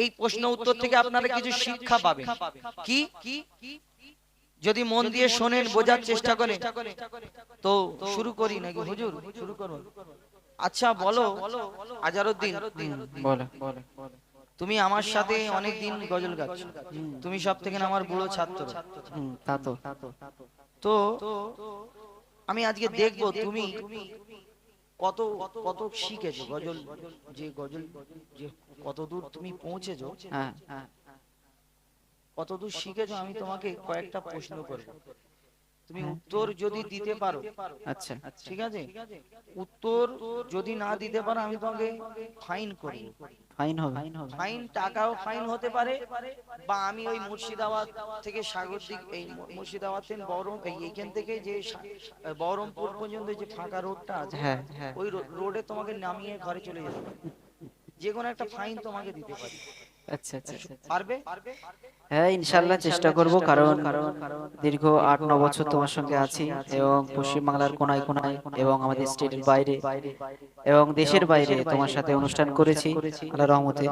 এই প্রশ্ন উত্তর থেকে আপনারা কিছু শিক্ষা পাবেন। কি? যদি মন দিয়ে শোনেন বোঝার চেষ্টা করেন। তো শুরু করি নাকি? হুজুর শুরু করুন। আচ্ছা বলো। আজারউদ্দিন। বলে বলে তুমি আমার সাথে অনেক দিন গজল গাচ্ছ। তুমি সব থেকে আমার বুড়ো ছাত্র। তা তো। তো আমি আজকে দেখব তুমি কত কত শিখেছো? গজল যে গজল যে কতদূর তুমি পৌঁছেছো? হ্যাঁ হ্যাঁ। কত শিখেছো? আমি তোমাকে কয়েকটা প্রশ্ন করব। তুমি উত্তর যদি দিতে পারো। আচ্ছা। ঠিক আছে? উত্তর যদি না দিতে পারো আমি তোমাকে ফাইন করব ফাইন হবে। ফাইন টাকাও ফাইন হতে পারে বা আমি ওই মুর্শিদাবাদ থেকে সাগরদিক এই মুর্শিদাবাদ থেকে বহরম এই এইখান থেকে যে বহরমপুর পর্যন্ত যে ফাঁকা রোডটা আছে হ্যাঁ হ্যাঁ। ওই রোডে তোমাকে নামিয়ে ঘরে চলে যেতে পারি যে কোনো একটা ফাইন তোমাকে দিতে পারি। আচ্ছা আচ্ছা আচ্ছা। পারবে? হ্যাঁ ইনশাল্লাহ চেষ্টা করব কারণ দীর্ঘ আট ন বছর তোমার সঙ্গে আছি এবং পশ্চিমবাংলার কোনায় কোনায় এবং আমাদের স্টেটের বাইরে এবং দেশের বাইরে তোমার সাথে অনুষ্ঠান করেছি। আল্লাহ রহমতে।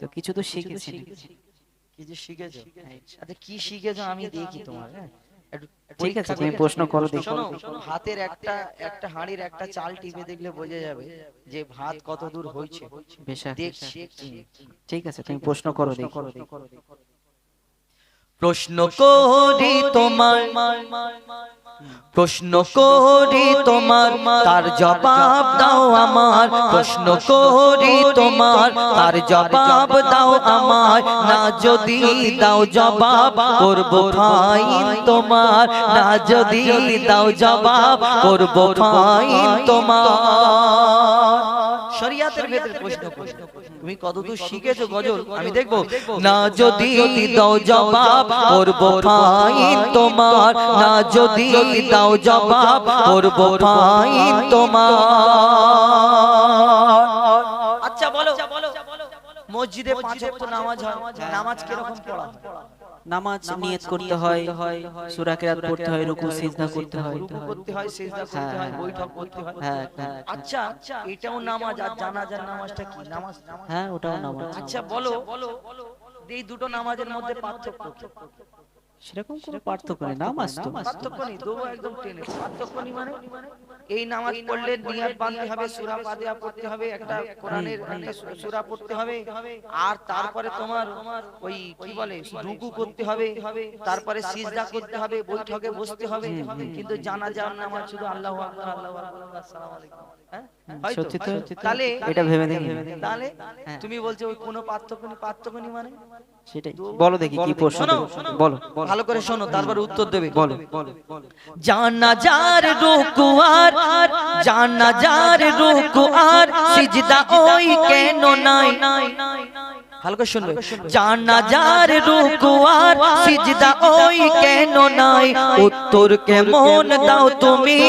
তো কিছু তো শিখেছি। কিছু শিখেছো। আচ্ছা কি শিখেছো আমি দেখি তোমার হ্যাঁ। ঠিক আছে তুমি প্রশ্ন করো দেখো। ভাতের একটা একটা হাঁড়ির একটা চাল টিপে দেখলে বোঝা যাবে যে ভাত কত দূর হয়েছে। ঠিক আছে তুমি প্রশ্ন করো দেখো। প্রশ্ন করি তোমার প্রশ্ন করি তোমার, তার জবাব দাও আমার। প্রশ্ন করি তোমার, তার জবাব দাও আমার। না যদি দাও জবাব, করব ফাইন তোমার। না যদি দাও জবাব, করব ফাইন তোমার। শরিয়াতের ভেতরে প্রশ্ন প্রশ্ন তুমি কতদূর শিখেছো গজল? আমি দেখব। না যদি দাও জবাব করব ফাইন তোমার। না যদি দাও জবাব করব ফাইন তোমার। আচ্ছা বলো। মসজিদে পাঁচ ওয়াক্ত নামাজ হয়। নামাজ কীরকম পড়া হয়? নামাজ নিয়ত করতে হয় সূরা কিরাত পড়তে হয় রুকু সিজদা করতে হয় রুকু করতে হয় সিজদা করতে হয় হ্যাঁ, বৈঠক করতে হয় হ্যাঁ হ্যাঁ আচ্ছা এটাও নামাজ আর জানাজার নামাজটা কি নামাজ হ্যাঁ ওটাও নামাজ আচ্ছা বলো এই দুটো নামাজের মধ্যে পার্থক্য কি সেরকম কোনো পার্থক্য নেই নামাজ তো। পার্থক্য নেই দুটো একদম টেনে পার্থক্য নেই মানে? এই নামাজ পড়লে নিয়াত বাঁধতে হবে সূরা ফাতিহা পড়তে হবে একটা কোরআনের একটা সূরা পড়তে হবে। আর তারপরে তোমার ওই কি বলে রুকু করতে হবে তারপরে সিজদা করতে হবে বৈঠকে বসতে হবে কিন্তু জানাজার নামাজ শুধু আল্লাহু আকবার আল্লাহু আকবার আসসালামু আলাইকুম। হ্যাঁ? হয়তো? সত্যি তো তাহলে এটা ভেবে দেখি তাহলে তুমি বলছো ওই কোনো পার্থক্য নেই পার্থক্য নেই মানে? সেটাই বলো দেখি কি প্রশ্ন। বলো। ভালো করে শোনো তারপরে উত্তর দেবে। বলো। জানাজার রুকুয়ার জানাজার রুকুয়ার সিজদা ওই কেন নাই? ভালো করে শুনবে। জানাজার রুকুয়ার সিজদা ওই কেন নাই? উত্তর কেমন দাও তুমি?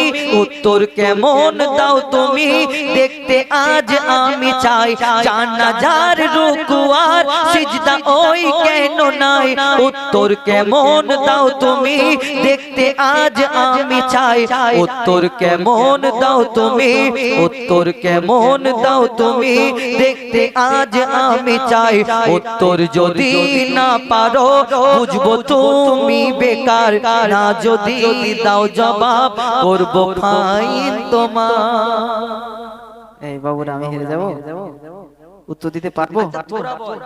উত্তর কেমন দাও তুমি? দেখতে আজ আমি চাই। জানাজার রুকুয়ার সিজদা ওই কেন নাই? উত্তর কেমন দাও তুমি? দেখতে আজ আমি চাই। উত্তর কেমন দাও তুমি? উত্তর কেমন দাও তুমি? দেখতে আজ আমি চাই। উত্তর যদি না পারো বুঝব তুমি বেকার। না যদি দাও জবাব করব ফাইন তোমার। এই বাবুরা আমি হেরে যাব? উত্তর দিতে পারব?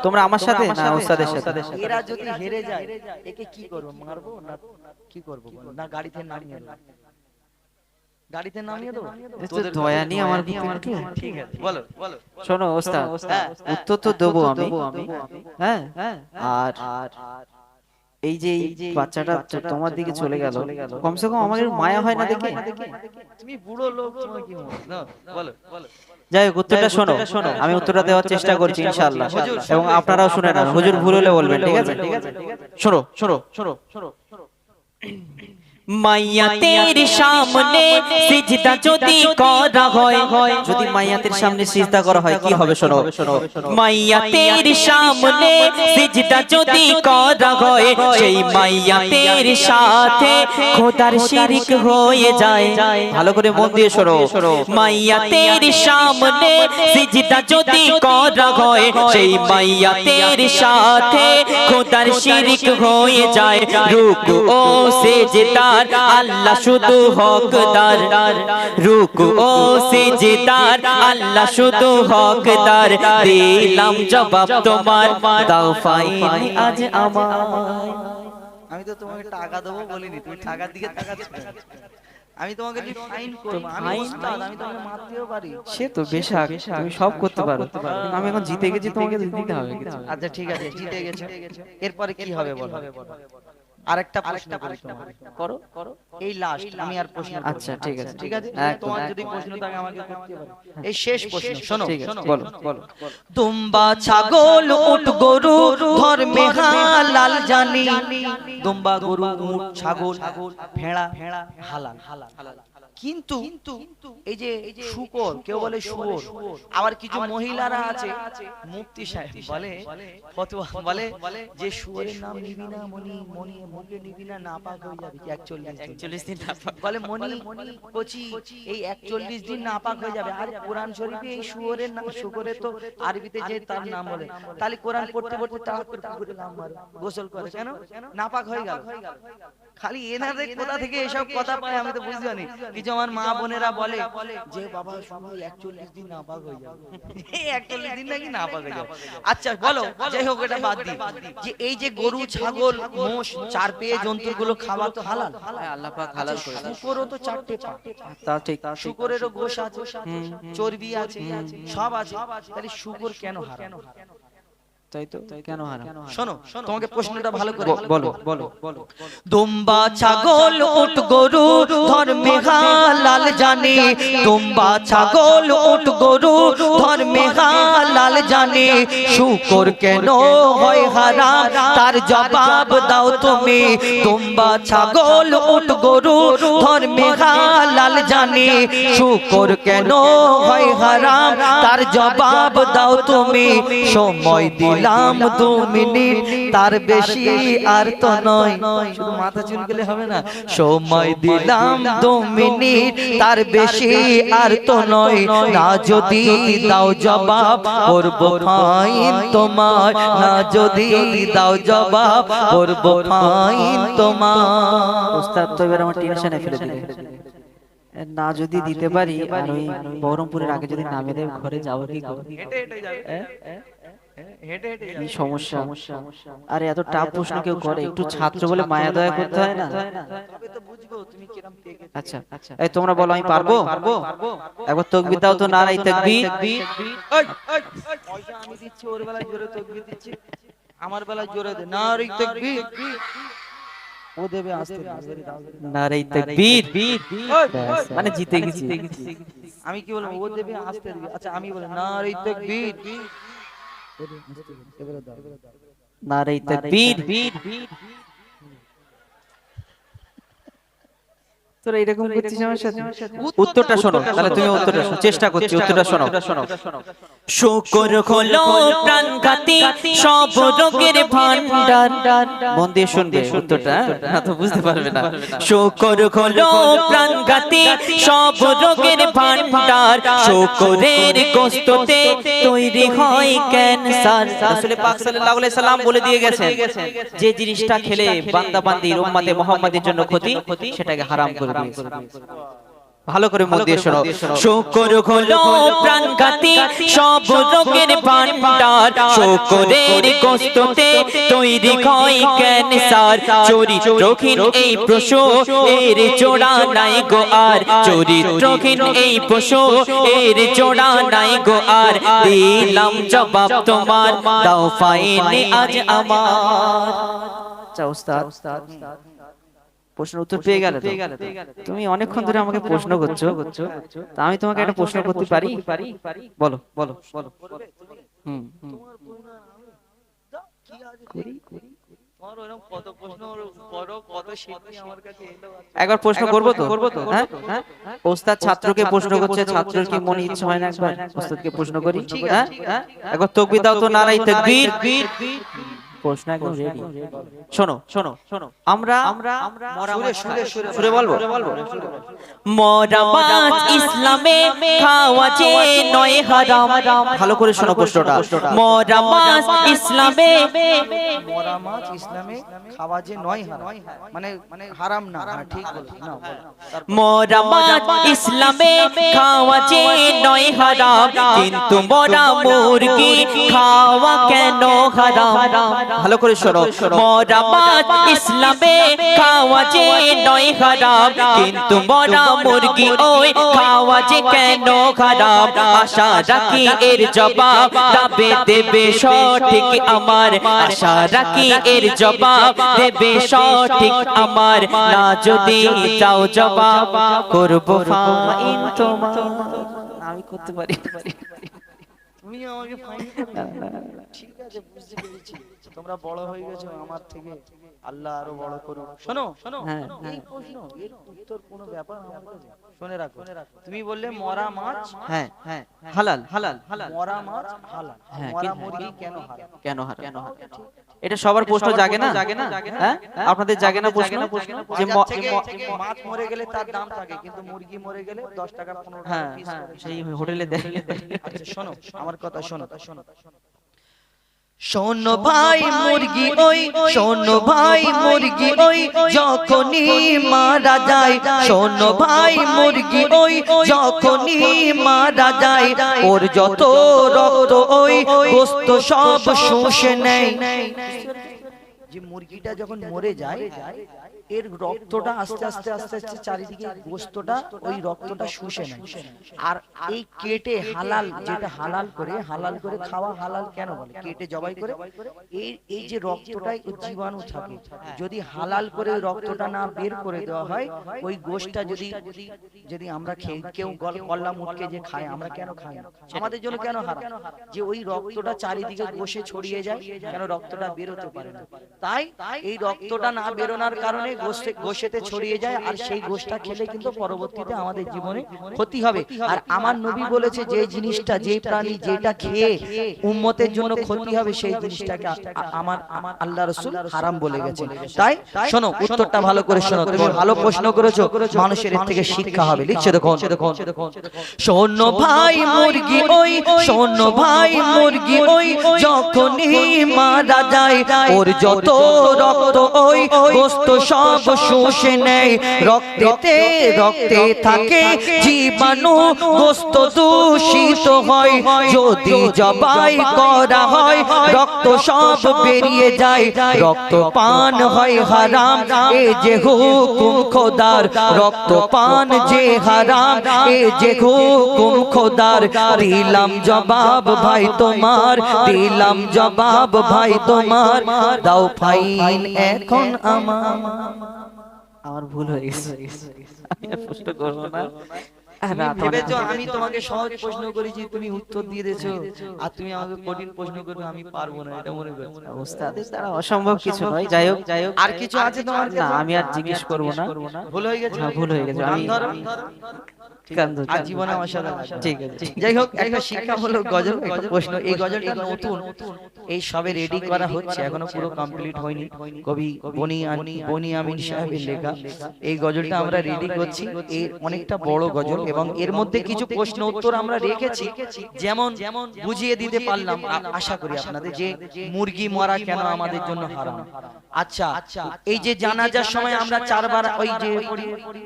তোমরা আমার সাথে না ওস্তাদের সাথে? এরা যদি হেরে যায় একে কি করব? মারবো না কি করব না গাড়িতে নামিয়ে দেবো। গাড়িতে নামিয়ে দেবো? এ তো দয়া নিয়ে আমার উঠল। ঠিক আছে। বলো বলো শোনো ওস্তাদ হ্যাঁ, উত্তর তো দেবো আমি। হ্যাঁ আর এই যে এই বাচ্চাটা তোমার দিকে চলে গেল কমসে কম আমাদের মায়া হয় না দেখে? তুমি বুড়ো লোক তোমার কি বলো বলো। যাই হোক উত্তরটা শোনো। আমি উত্তরটা দেওয়ার চেষ্টা করছি ইনশাআল্লাহ। এবং আপনারাও শুনে নেন। হুজুর ভুল হলে বলবেন ঠিক আছে? শোনো। শোনো শোনো। মাইয়াতের সামনে সিজদা যদি করা হয় যদি মাইয়াতের সামনে সিজদা করা হয় কি হবে শোনো? মাইয়াতের সামনে সিজদা যদি করা হয় সেই মাইয়াতের সাথে খোদার শিরিক হয়ে যায়। ভালো করে মন দিয়ে শোনো। মাইয়াতের সামনে সিজদা যদি করা হয় সেই মাইয়াতের সাথে খোদার শিরিক হয়ে যায়। রুকু ও সেজদার আল্লাহ শুধু হকদার। রুকু ও সেজদার আল্লাহ শুধু হকদার। দিলাম জবাব তোমার দাও ফাইন আজ আমার। আমি তো তোমাকে টাকা দেবো বলিনি তুমি টাকার দিকে তাকাচ্ছ। আমি তোমাকে ফাইন করব আমি ফাইন? আমি তোমাকে মারতেও পারি। সে তো বেশাক তুমি সব করতে পারো। কিন্তু আমি এখন জিতে গেছি তোমাকে দিতে হবে। আচ্ছা ঠিক আছে জিতে গেছো। এরপরে কি হবে বলো? আরেকটা প্রশ্ন করো করো এই লাস্ট আমি আর প্রশ্ন আচ্ছা, ঠিক আছে। ঠিক আছে? তোমার যদি প্রশ্ন থাকে আমাকে করতে পারো। এই শেষ প্রশ্ন শোনো বলো বলো। দুম্বা ছাগল উট গরু ধর্মে হালাল জানি। দুম্বা গরু উট ছাগল ভেড়া হালাল। কিন্তু এই যে শুকর কেউ বলে শুয়োর। আবার কিছু মহিলারা আছে মুফতি সাহেব বলে ফতোয়া বলে যে শুয়োরের নাম নিবি না মনি মনি মুখে নিবি না নাপাক হয়ে যাবে কি একচল্লিশ একচল্লিশ দিন বলে মনি কচি এই একচল্লিশ দিন নাপাক হয়ে যাবে। আর কোরআন শরীফে এই শুয়োরের নাম শুকরের তো আরবিতে যে তার নাম বলে তাহলে কোরআন পড়তে পড়তে তার পুকুরে নাম মারে গোসল করে কেন? নাপাক হয়ে গেল। খালি এনাদের কোথা থেকে এসব কথা পায় আমি তো বুঝতে পারি কিছু আমার মা বোনেরা বলে যে বাবা শুধু একচল্লিশ দিন নাপাক হয়ে যাবে। একচল্লিশ দিন নাকি নাপাক হয়ে যাবে? আচ্ছা বলো যাই হোক এটা বাদ দিই। যে এই যে গরু ছাগল মোষ চার পেয়ে জন্তুগুলো খাওয়া তো হালাল। আল্লাহ পাক হালাল করে। শুকরও তো চারটে পা তা ঠিক তা ঠিক শুকরেরও গোশ আছে চর্বি আছে। সব আছে। তাহলে শুকর কেন হারাম? তাই তো? কেন হারাম? শোনো তোমাকে প্রশ্নটা ভালো করে বলো বলো বলো দুম্বা ছাগল উট গরু ধর্মে হালাল জানে। দুম্বা ছাগল উট গরু ধর্মে হালাল জানে। শুকর কেন হয় হারাম? তার জবাব দাও তুমি। দুম্বা ছাগল উট গরু ধর্মে হালাল জানে। শুকর কেন হয় হারাম? তার জবাব দাও তুমি। সময় দিলাম দু মিনিট তার বেশি আর তো নয়। শুধু মাথা চুলকেলে হবে না। সময় দিলাম দু মিনিট তার বেশি আর তো নয়। না যদি দাও জবাব করব ফাইন তোমার। না যদি দাও জবাব করব ফাইন তোমার। ওস্তাদ তো এবার আমার টেনশনে ফেলে দিলে না যদি দিতে পারি আর ওই বহরমপুরের আগে যদি নামে দেয় ঘরে যাব কি করে হেঁটে হেঁটে যাবে। হেঁটে হেঁটে কি সমস্যা আরে এত টাফ প্রশ্ন কেউ করে। একটু ছাত্র বলে মায়া দয়া করতে হয় না। তবে তো বুঝব তুমি কিরম পেকে আচ্ছা। এই তোমরা বলো আমি পারব? একবার তকবির দাও তো নারাই তাকবীর। পয়সা আমি দিচ্ছি ওর বেলায় জোরে তকবির দিচ্ছি। আমার বেলায় জোরে দে। নারী তকবির। ও দেবে আস্তে আস্তে নারাই তাকবীর। মানে জিতে গেছি। আমি কি বলব? ও দেবে আস্তে আচ্ছা আমি বলি তকবির। নারাই তাকবীর তোরা এরকম করছিস আমার সাথে? উত্তরটা শোনো তাহলে তুমি উত্তরটা শোনো চেষ্টা করছি উত্তরটা শোনো। শুকর হলো প্রাণঘাতী সব রোগের ভান্ডার মন দিয়ে শুনবে উত্তরটা না তো বুঝতে পারবে না। শুকর হলো প্রাণঘাতী সব রোগের ভান্ডার শুকরের গোস্ততে তৈরি হয় ক্যান্সার। রাসূল পাক সাল্লাল্লাহু আলাইহি সাল্লাম বলে দিয়ে গেছেন যে জিনিসটা খেলে বান্দা বান্দির উম্মতে মুহাম্মাদের জন্য ক্ষতি সেটাকে হারাম করে ভালো করে মন দিয়ে শোনো। শুকর হলো প্রাণঘাতী সব রোগের ভান্ডার শুকরের গোস্ততে তৈরি হয় ক্যান্সার। চরিত্রহীন এই পশু এর জোড়া নাই গো আর। চরিত্রহীন এই পশু এর জোড়া নাই গো আর। দিলাম জবাব তোমার। দাও ফাইনে আজ আমার। আচ্ছা ওস্তাদ। প্রশ্ন উত্তর পেয়ে গেলে তুমি অনেকক্ষণ ধরে আমাকে প্রশ্ন করছ। তা আমি তোমাকে একটা প্রশ্ন করতে পারি? বলো বলো বলো হুম একবার প্রশ্ন করব তো? করব তো? হ্যাঁ? হ্যাঁ? ওস্তাদ ছাত্রকে প্রশ্ন করছে ছাত্রের কি মনে ইচ্ছা হয় না একবার। ওস্তাদকে প্রশ্ন করি। হ্যাঁ? একবার তকবির দাও তো নারাই তাকবীর প্রশ্ন একদম রেডি শোনো শোনো শোনো আমরা আমরা সুরে সুরে সুরে বলব? মরামাত ইসলামে খাওয়া যে নয় হারাম। ভালো করে শোনো প্রশ্নটা। মরামাত ইসলামে মরা ইসলামে খাওয়া যে নয় হারাম। মানে মানে হারাম না হ্যাঁ, ঠিক না। ইসলামে খাওয়া যে নয় হারাম। কিন্তু মরা মুরগি খাওয়া কেন হারাম? ভালো করে শোনো। মরামাত ইসলামে খাওয়া যে নয় হারাম কিন্তু মরা মুরগি ওই খাওয়া যে কেন হারাম আশা রাখি এর জবাব তবে দেবে সঠিক আমার। আশা রাখি এর জবাব দেবে সঠিক আমার। না যদি চাও জবাব করব তোমার। আমি করতে পারি তুমি আমাকে ফাইন ঠিক আছে বুঝতে পেরেছি। তোমরা বড় হয়ে গেছো আমার থেকে। আল্লাহ আরও বড় করুক। শোনো শোনো হ্যাঁ, এই প্রশ্ন এর উত্তর কোনো ব্যাপার শুনে রাখো। তুমি বললে মরা মাছ? হ্যাঁ হ্যাঁ হালাল হালাল হালাল। মরা মাছ হালাল। হ্যাঁ, মরা মুরগি কেন হালাল কেন হারাম? কেন এটা সবার প্রশ্ন জাগে না? জাগে না। হ্যাঁ? আপনাদের জাগে না প্রশ্ন? যে মাছ মরে গেলে তার দাম থাকে কিন্তু মুরগি মরে গেলে দশ টাকা পনেরো টাকা হ্যাঁ পিস হ্যাঁ, সেই হোটেলে দেয়। আচ্ছা শোনো আমার কথা শোনো। শোনো। শোনো ভাই মুরগি ওই শোনো ভাই মুরগি ওই যখনই মারা যায় শোনো ভাই মুরগি ওই যখনই মারা যায় ওর যত রক্ত ওই গোস্ত সব শুষে নেয়। যে মুরগিটা যখন মরে যায় এর রক্তটা আস্তে আস্তে আস্তে আস্তে চারিদিকে গোস্তটা, ওই রক্তটা শুষে নেয়। আর এই কেটে হালাল, যেটা হালাল করে হালাল করে খাওয়া হালাল কেন বলে? কেটে জবাই করে? এই এই যে রক্তটাই জীবাণু থাকে। যদি হালাল করে রক্তটা না বের করে দেওয়া হয়, ওই গোশটা যদি যদি আমরা খেয়ে, কেউ গল্লা মুটকে যে খায়, আমরা কেন খাই? আমাদের জন্য কেন হারাম? যে ওই রক্তটা চারিদিকে গোশে ছড়িয়ে যায়, কেন রক্তটা বেরোতে পারে না? তাই এই রক্তটা না বেরোনোর কারণে গোশেতে ছড়িয়ে যায় আর সেই গোশটা খেলে কিন্তু পরবর্তীতে আমাদের জীবনে ক্ষতি হবে। আর আমার নবী বলেছে যে জিনিসটা যে প্রাণী যেটা খেয়ে উম্মতের জন্য ক্ষতি হবে সেই জিনিসটাকে আমার আল্লাহ রসুল হারাম বলে গেছে তাই? শোনো উত্তরটা ভালো করে শোনো তুমি। ভালো প্রশ্ন করেছ। মানুষের থেকে শিক্ষা হবে। লিখছে দেখুন। শোনো ভাই মুরগি ওই শোনো ভাই মুরগি ওই যখনই মারা যায় ওর যত রক্ত ওই গোস্ত সব নেয়। রক্তেতে রক্তে থাকে। জীবাণু গোস্ত দূষিত হয়। যদি জবাই করা হয়, রক্ত সব বেরিয়ে যায়। রক্ত পান হয় হারাম, এ যে হুকুম খোদার। রক্ত পান যে হারাম, এ যে হুকুম খোদার। দিলাম জবাব ভাই তোমার, দিলাম জবাব ভাই তোমার। দাও ফাইন এখন আমার। আমার ভুল হয়ে গেছে। না। ভেবেছো আমি তোমাকে সহজ প্রশ্ন করেছি তুমি উত্তর দিয়ে দিয়েছ আর তুমি আমাকে কঠিন প্রশ্ন করবে আমি পারব না এটা মনে করছ। গেছে। ওস্তাদের দ্বারা অসম্ভব কিছু নয়। যাই হোক যাই হোক আর কিছু আছে তোমার না আমি আর জিজ্ঞেস করব না। ভুল হয়ে গেছে ভুল হয়ে গেছে। আমি- জীবনে। ঠিক আছে যাই হোক একটা শিক্ষা হলো গজল প্রশ্ন। এই গজলটা নতুন। এই সবে রেডি করা হচ্ছে এখনও পুরো কমপ্লিট হয়নি। কবি বনি বনি আমিন সাহেবের লেখা। এই গজলটা আমরা রেডি করছি। এর অনেকটা বড় গজল। এবং এর মধ্যে কিছু প্রশ্ন উত্তর আমরা রেখেছি যেমন বুঝিয়ে দিতে পারলাম আশা করি আপনাদের যে মুরগি মরা কেন আমাদের জন্য হারাম? আচ্ছা এই যে জানাজার সময় আমরা চারবার ওই যে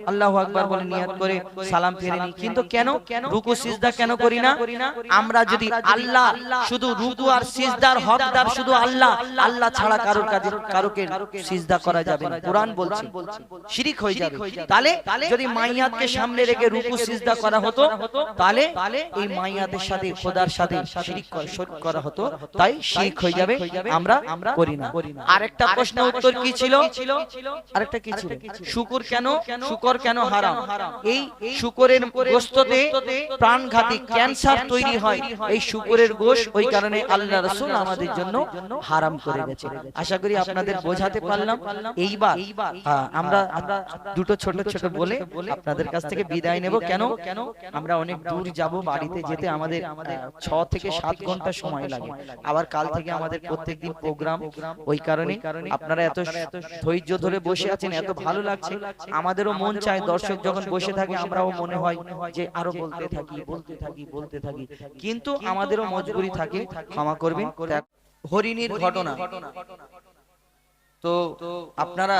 আল্লাহু আকবার বলে নিয়াত করে সালাম ফিরে নিই। কিন্তু কেন রুকু সিজদা কেন করি না? আমরা যদি আল্লাহ শুধু রুকু আর সিজদার হকদার শুধু আল্লাহ আল্লাহ ছাড়া কারোর কাছে কারোকে সিজদা করা যাবে না। কোরআন বলছে শিরিক হয়ে যাবে। তাহলে যদি মাইয়াতকে সামনে রেখে রুকু সিজদা করা হতো, তাহলে এই মাইয়াদের সাথে, খোদার সাথে শিরিক শরিক করা হতো, তাই শিরিক হয়ে যাবে, আমরা করি না। আরেকটা প্রশ্ন, উত্তর কি ছিল? আরেকটা কি ছিল? শুকুর কেন? শুকর কেন হারাম? এই শুকরের গোস্ততে প্রাণঘাতী ক্যান্সার তৈরি হয়। এই শুকরের গোশ ওই কারণে আল্লাহ রাসূল আমাদের জন্য হারাম করে গেছে। আশা করি আপনাদের বোঝাতে পারলাম। এইবার আমরা দুটো ছোট ছোট বলে আপনাদের কাছ থেকে বিদায় নেব। কেন আমরা অনেক দূর যাব বাড়িতে যেতে আমাদের ছ থেকে সাত ঘণ্টা সময় লাগে। আবার কাল থেকে আমাদের প্রত্যেকদিন প্রোগ্রাম ওই কারণে আপনারা এত ধৈর্য ধরে বসে আছেন এত ভালো লাগছে। আমাদেরও মন চায় দর্শক যখন বসে থাকে আমরাও মনে হয় যে আরও বলতে থাকি বলতে থাকি বলতে থাকি। কিন্তু আমাদেরও মজবুরি থাকে ক্ষমা করবেন। হরিণীর ঘটনা। তো আপনারা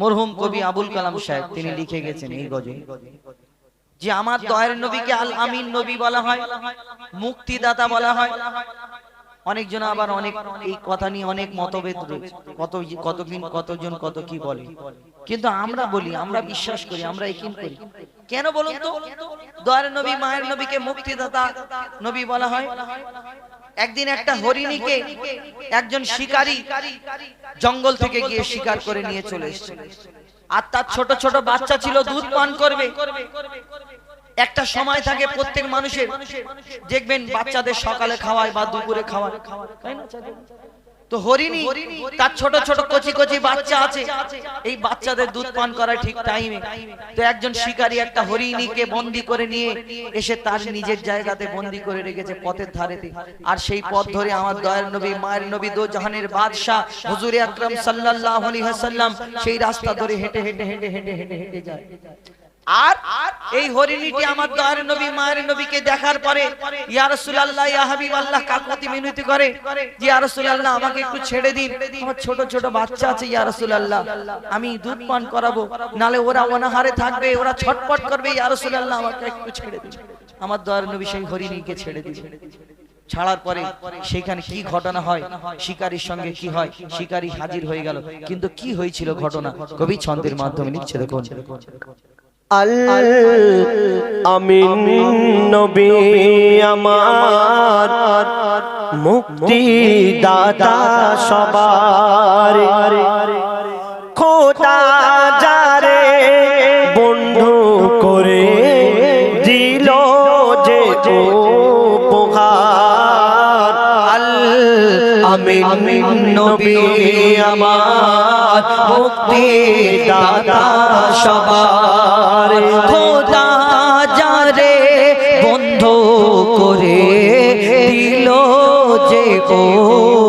মরহুম কবি আবুল কালাম সাহেব তিনি লিখে গেছেন এই গজে। যে আমার দয়ের নবীকে আল আমিন নবী বলা হয় মুক্তিদাতা বলা হয়। অনেকজন আবার অনেক এই কথা নিয়ে অনেক মতভেদ রয়েছে। কত কতদিন কতজন কত কি বলে? কিন্তু আমরা বলি আমরা বিশ্বাস করি আমরা একিন করি। কেন বলুন তো? দয়ের নবী মায়ের নবীকে মুক্তিদাতা নবী বলা হয়। একদিন একটা হরিণীকে একজন শিকারী জঙ্গল থেকে গিয়ে শিকার করে নিয়ে চলে এসেছে। আর তার ছোট ছোট বাচ্চা ছিল দুধ পান করবে। একটা সময় থাকে প্রত্যেক মানুষের। দেখবেন বাচ্চাদের সকালে খাওয়ায় বা দুপুরে খাওয়ায়। তাই না? তো হরিণী তার ছোট ছোট কচি কচি বাচ্চা আছে। এই বাচ্চাদের দুধ পান করায় ঠিক টাইমে তো একজন শিকারী একটা হরিণীকে বন্দি করে নিয়ে এসে তার নিজের জায়গাতে বন্দি করে রেখেছে পথের ধারেতে। আর সেই পথ ধরে আমার দয়ার নবী মায়ের নবী দো জাহানের বাদশাহ হুজুর আকরাম সাল্লাল্লাহু আলাইহি ওয়াসাল্লাম সেই রাস্তা ধরে হেঁটে হেঁটে হেঁটে হেঁটে হেঁটে হেঁটে যায়। আর এই হরিণীটি আমার নবী, মায়ের নবীকে দেখার পরে কাকুতি মিনতি করে যে আমাকে একটু ছেড়ে দিন। আমার ছোট ছোট বাচ্চা আছে আমি দুধ পান করাবো, নালে ওরা অনাহারে থাকবে, ওরা ছটপট করবে আমাকে একটু ছেড়ে দিন। আমার দয়ার নবী সেই হরিণীকে ছেড়ে দিন ছাড়ার পরে সেখানে কি ঘটনা হয়, শিকারীর সঙ্গে কি হয়, শিকারী হাজির হয়ে গেল। কিন্তু কি হয়েছিল ঘটনা? কবি ছন্দের মাধ্যমে লিখছে দেখুন। আল আমিন নবী আমার মুক্তি দাতা সবার খোদা যারে বন্ধু করে দিল যে উপহার। আল আমিন নবী আমার মুক্তি দাদা সবার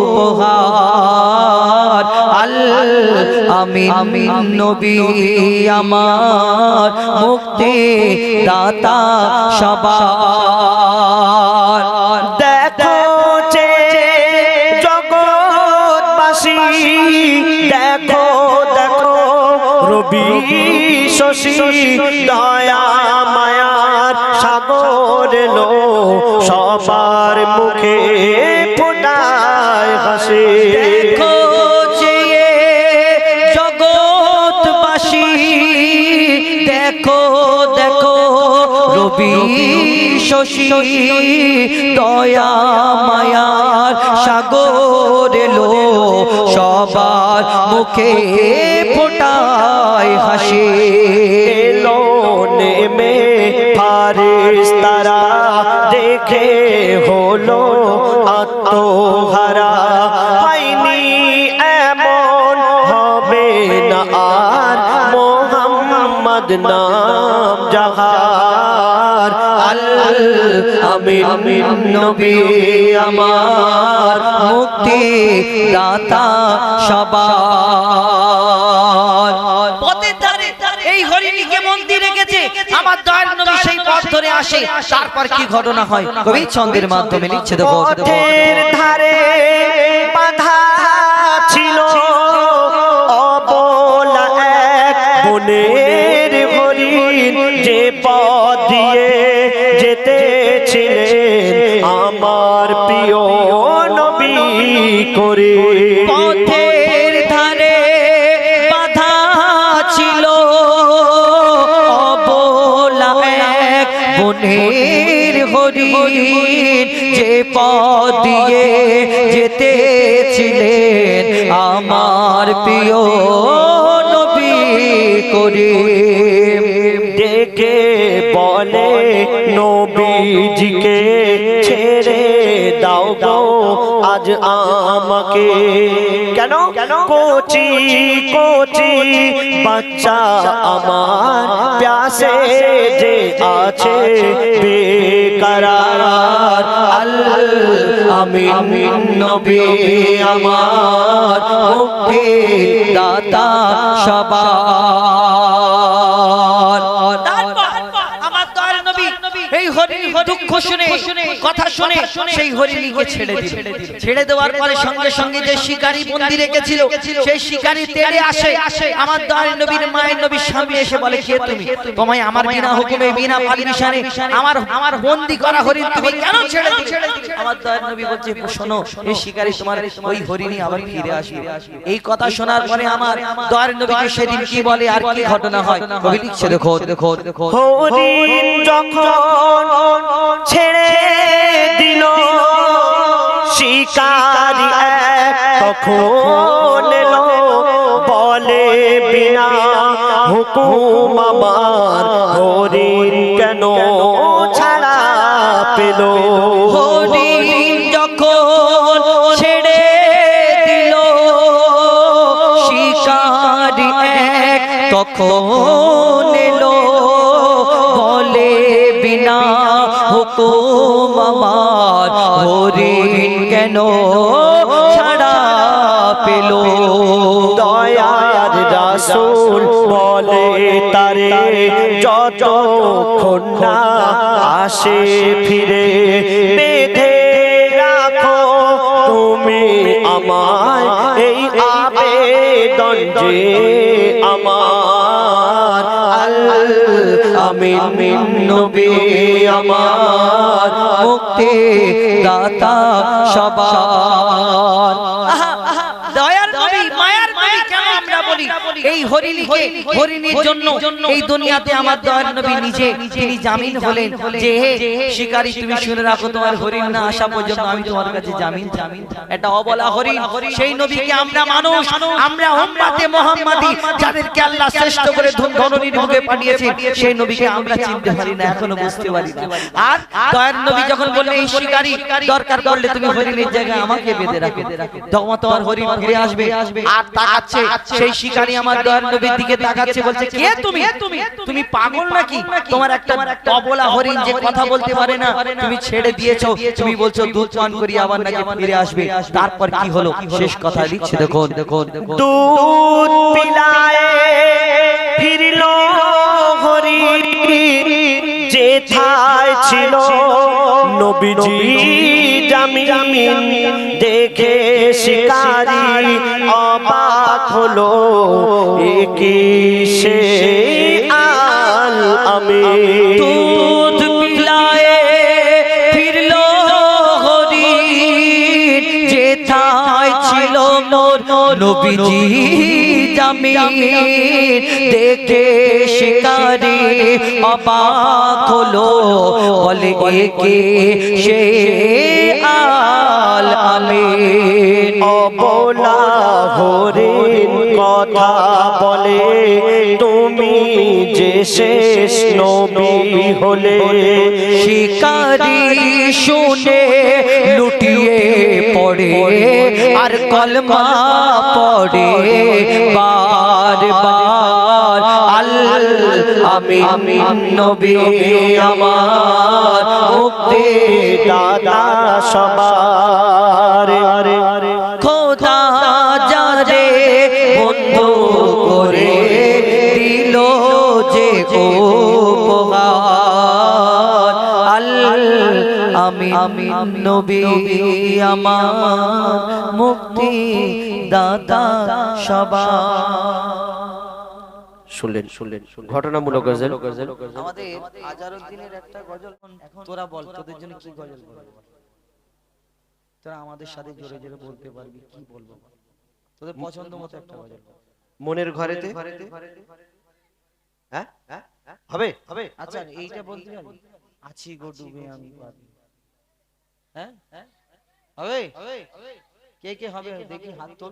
উপহার। আমি আমি নবী আমার মুক্তি দাতা সবার। দেখো যে জগৎবাসী, দেখো দেখো, রবি শশী, দয়া মায়ার সাগর লো সবার মুখে। হাসি দেখো যে জগৎবাসী। দেখো দেখো রবি শশী দয়া মায়ার সাগর এলো। সবার মুখে ফোটায় হাসি। এলো নেমে ফারিস তারা দেখে হলো মোহাম্মদ নাম জাহার। আমিন নবী আমার মুক্তি দাতা সবার। পথের ধারে এই হরিণীকে মন্দির রেখেছে আমার দয়াল নবী সেই পথ ধরে আসে। তারপর কি ঘটনা হয়? কবি ছন্দের মাধ্যমে লিখছে পথের ধারে বাধা করে। পথের ধারে বাধা ছিল। অবলা এক বনের হরিণ যে পদ দিয়ে যেতেছিলেন আমার প্রিয় নবী করে দেখে বলে নবীজিকে আজ আমাকে কেন? কোচি কোচি বাচ্চা আমার প্যাসে যে আছে বেকারার আমিন নবী আমার মুক্তি দাতা সবার দুঃখ শুনে কথা শুনে সেই হরিণীকে ছেড়ে দিল। ছেড়ে দেওয়ার পরে সঙ্গে সঙ্গে যে শিকারী বন্দি রেখেছিল সেই শিকারী তেড়ে আসে। আমার দয়াল নবীর মায়ের নবীর সামনে এসে বলে কে তুমি? তোমায় আমার বিনা হুকুমে বিনা পারমিশনে আমার আমার বন্দি করা হরিণ তুমি কেন ছেড়ে দিলে? আমার দয়াল নবী বলছে শোনো এই শিকারী তোমার ওই হরিণী আবার ফিরে আসবে। এই কথা শোনার পরে আমার দয়াল নবীকে সেদিন কি বলে আর কি ঘটনা হয়? কবি লিখছে দেখো। দেখো দেখো হরিণ যখন ছেড়ে দিল। শিকারি তখন বলে বিনা হুকুম আমার হরিণ কেন ছাড়া পেল? কেন ছাড়া পেল? দয়ার রাসূল বলে তারে যতক্ষণ না আসে ফিরে বেঁধে রাখো তুমি আমায়। এই আবেদন যে আমার আমিন নবী আমার। মুক্তি দাতা সবার বলি এই হরিণীকে হরিণীর জন্য এই দুনিয়াতে আমার দয়ার নবী নিজে তিনি জামিন হলেন। যে হে শিকারী তুমি শুনে রাখো তোমার হরিণ না আসা পর্যন্ত আমি তোমার কাছে জামিন। জামিন। এটা অবলা হরিণ সেই নবীকে আমরা মানুষ আমরা উম্মতে মুহাম্মাদি যাদেরকে আল্লাহ শ্রেষ্ঠ করে ধন- ধননীর মুখে পাঠিয়েছেন সেই নবীকে আমরা চিনতে পারি না এখনও বুঝতে পারি না আর দয়ার নবী যখন বললেন এই শিকারী দরকার পড়লে তুমি হরিণের জায়গায় আমাকে বেঁধে রাখো। তোমার হরিণ ফিরে আসবে আর তাকাচ্ছে সেই শিকারী আমার দয়ার নবীর দিকে তাকাচ্ছে বলছে কে তুমি? তুমি? পাগল নাকি? তোমার একটা অবলা হরিণ যে কথা বলতে পারে না তুমি ছেড়ে দিয়েছ তুমি বলছো দুধ পান করি আবার নাকি ফিরে আসবে? তারপর কি হলো? শেষ কথা লিখছে দেখুন দেখুন দুধ পিলায় ফিরল হরি যেথায় ছিল নবীজি জামিন দেখে শিকারি, অবাক হলো। একি সে আল আমি দেখে শিকারি, অবাক হলো। বলে একে সে আল আমিন। অবলা হরিণ কথা বলে, তুমি যে শেষ নবী হলে, শিকারি শুনে লুটিয়ে পড়ে, আর কলমা পড়ে বার বার আমি নবী আমার মুক্তি দাদা সবার। খোদা যারে বন্ধু করে দিল যে উপহার। আল আমি আমি নবী আমার মুক্তি দাদা সবার। শুনলেন। শুনলেন ঘটনামূলক গজল। আমাদের আজারুদ্দিনের একটা গজল এখন তোরা বল তোদের জন্য কি গজল বলব তোরা আমাদের সাথে জোরে জোরে বলতে পারবি কি বলব তোদের পছন্দ মতো একটা গজল মনের ঘরেতে? হ্যাঁ? হবে? হবে। আচ্ছা এইটা বলতে পারবি আছি গো ডুবে আমি পারি। হ্যাঁ হ্যাঁ? হবে? কে কে হবে? দেখি হাত তোল।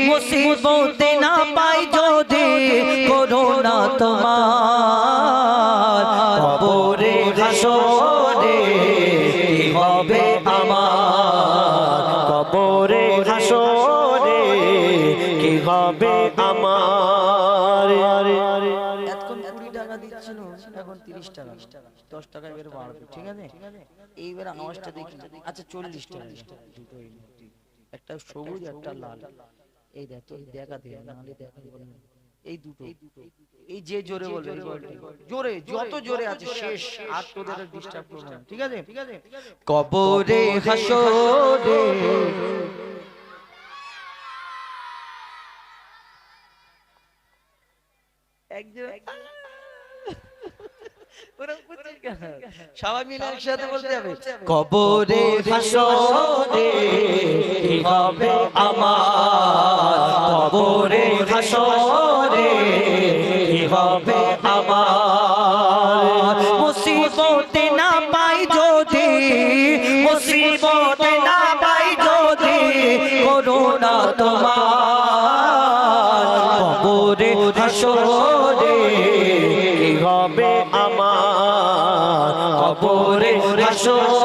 মুসিবত না পাই যদি করোনা তোমার। কবরে হাসরে কি হবে আমার? কবরে হাসরে কি হবে আমার? আচ্ছা একটা সবুজ, একটা লাল। এই দেখ এই দেখা দে নাহলে দেখা না। এই দুটো। এই যে জোরে বলবে জোরে যত জোরে আছে শেষ। আর তোদের ডিস্টার্ব করবে ঠিক আছে? ঠিক আছে? কবরে হাসরে একজন একজন সবাই মিলে একসাথে বলতে হবে কবরে হাসরে কি হবে আমার? কবরে হাসরে কি হবে আমার? মুসিবত না পাই যদি মুসিবত না পাই যদি করোনা তোমার। কবরে হাসরে বসো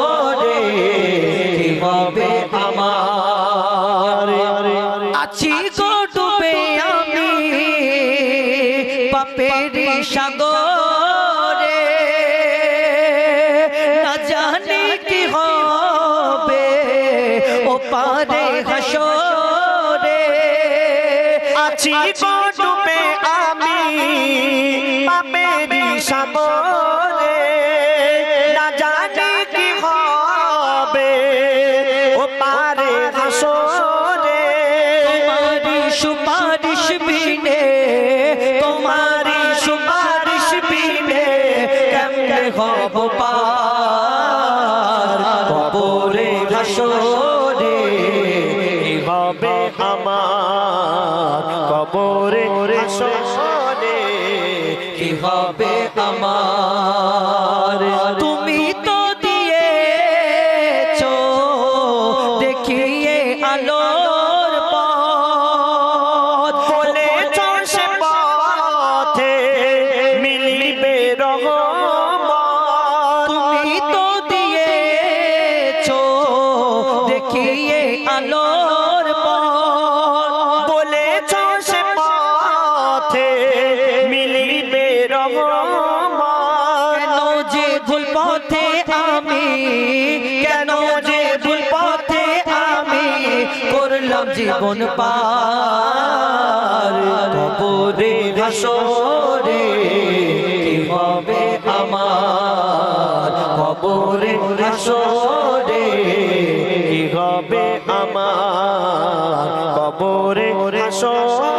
কবরে কি হবে আমার? পথে কেন যে পথে করলাম জীবন পার। কবরে হাসরে হবে আমার? কবরে হাসরে হবে আমার? কবরে হাসরে